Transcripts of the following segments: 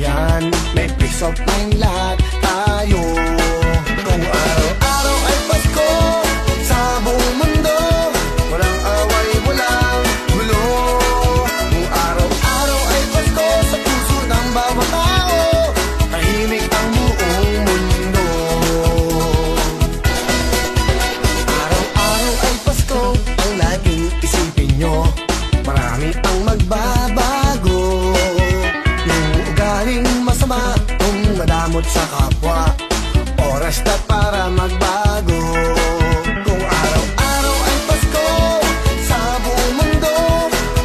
yan May peace of mind lahat. Tayo masama Kung madamot sa kapwa. Oras na para magbago. Kung araw-araw ay Pasko Sa buong mundo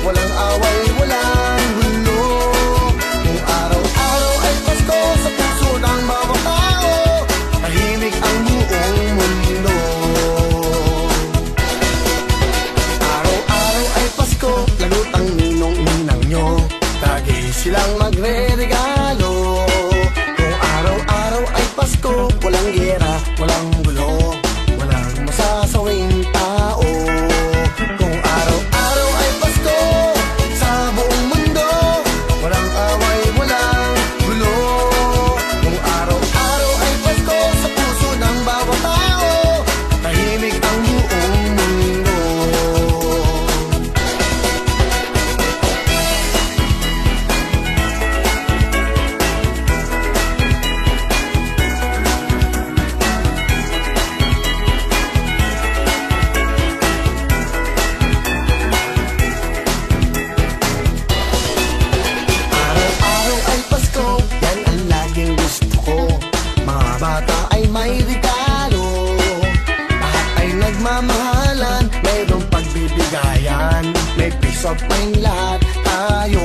Walang away, walang gulo Kung araw-araw ay Pasko Sa puso ng bawat tao Tahimik ang buong mundo. Araw-araw ay Pasko Lagutang ninong-ninang nyo. Lagi silang magre-regalo bata ay may regalo. Lahat ay nagmamahalan, mayroong pagbibigayan. May peace of mind lahat tayo